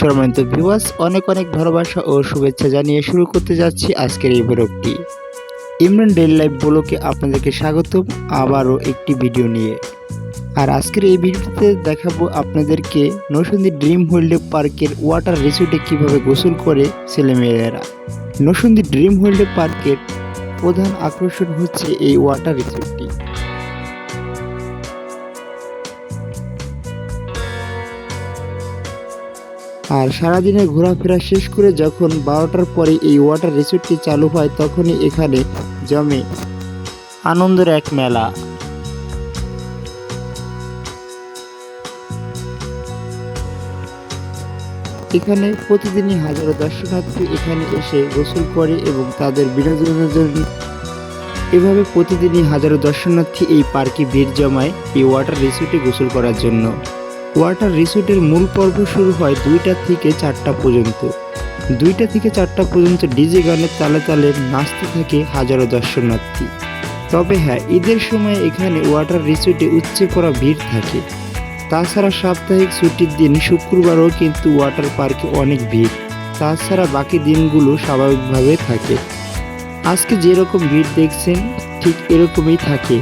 সম্মানিত ভিউয়ার্স অনেক অনেক ভালোবাসা ও শুভেচ্ছা জানিয়ে শুরু করতে যাচ্ছি আজকের এই ব্লগটি। ইমরান ডেল লাইফ ব্লকে আপনাদেরকে স্বাগতম, আবারও একটি ভিডিও নিয়ে। আর আজকের এই ভিডিওতে দেখাবো আপনাদেরকে নৌসন্দী ড্রিম হোল্ডে পার্কের ওয়াটার রিসোর্টে কীভাবে গোসল করে ছেলেমেয়েরা। নৌসন্দী ড্রিম হোল্ডে পার্কের প্রধান আকর্ষণ হচ্ছে এই ওয়াটার রিসোর্টটি আর সারাদিনের ঘোরাফেরা শেষ করে যখন বারোটার পরে এই ওয়াটার রিসোর্টটি চালু হয়, তখনই এখানে জমে আনন্দের এক মেলা। এখানে প্রতিদিনই হাজারো দর্শনার্থী এখানে এসে গোসল করে এবং তাদের বিনোদনের জন্য এভাবে প্রতিদিনই হাজারো দর্শনার্থী এই পার্কে ভিড় জমায় এই ওয়াটার রিসোর্টে গোসল করার জন্য। ওয়াটার রিসোর্টের মূল পর্ব শুরু হয় দুইটা থেকে চারটা পর্যন্ত। দুইটা থেকে চারটা পর্যন্ত ডিজে গানের তালে তালে নাচতে থাকে হাজারো দর্শনার্থী। তবে হ্যাঁ ঈদের সময় এখানে ওয়াটার রিসোর্টে উচ্চে করা ভিড় থাকে। তাছাড়া সাপ্তাহিক ছুটির দিন শুক্রবারও কিন্তু ওয়াটার পার্কে অনেক ভিড়। তাছাড়া বাকি দিনগুলো স্বাভাবিকভাবে থাকে। আজকে যেরকম ভিড় দেখছেন, ঠিক এরকমই থাকে।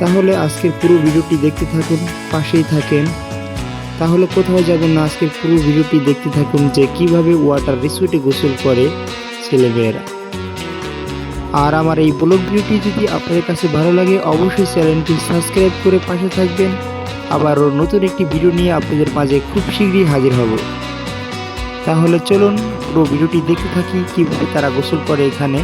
তাহলে আজকের পুরো ভিডিওটি দেখতে থাকুন, পাশেই থাকেন। তাহলে কোথাও যাবেন না, আজকের পুরো ভিডিওটি দেখতে থাকুন যে কীভাবে ওয়াটার রিসোর্টে গোসল করে ছেলেমেয়েরা। আর আমার এই ব্লগ ভিডিওটি যদি আপনাদের কাছে ভালো লাগে, অবশ্যই চ্যানেলটি সাবস্ক্রাইব করে পাশে থাকবেন। আবারও নতুন একটি ভিডিও নিয়ে আপনাদের মাঝে খুব শীঘ্রই হাজির হব। তাহলে চলুন পুরো ভিডিওটি দেখতে থাকি, কীভাবে তারা গোসল করে এখানে।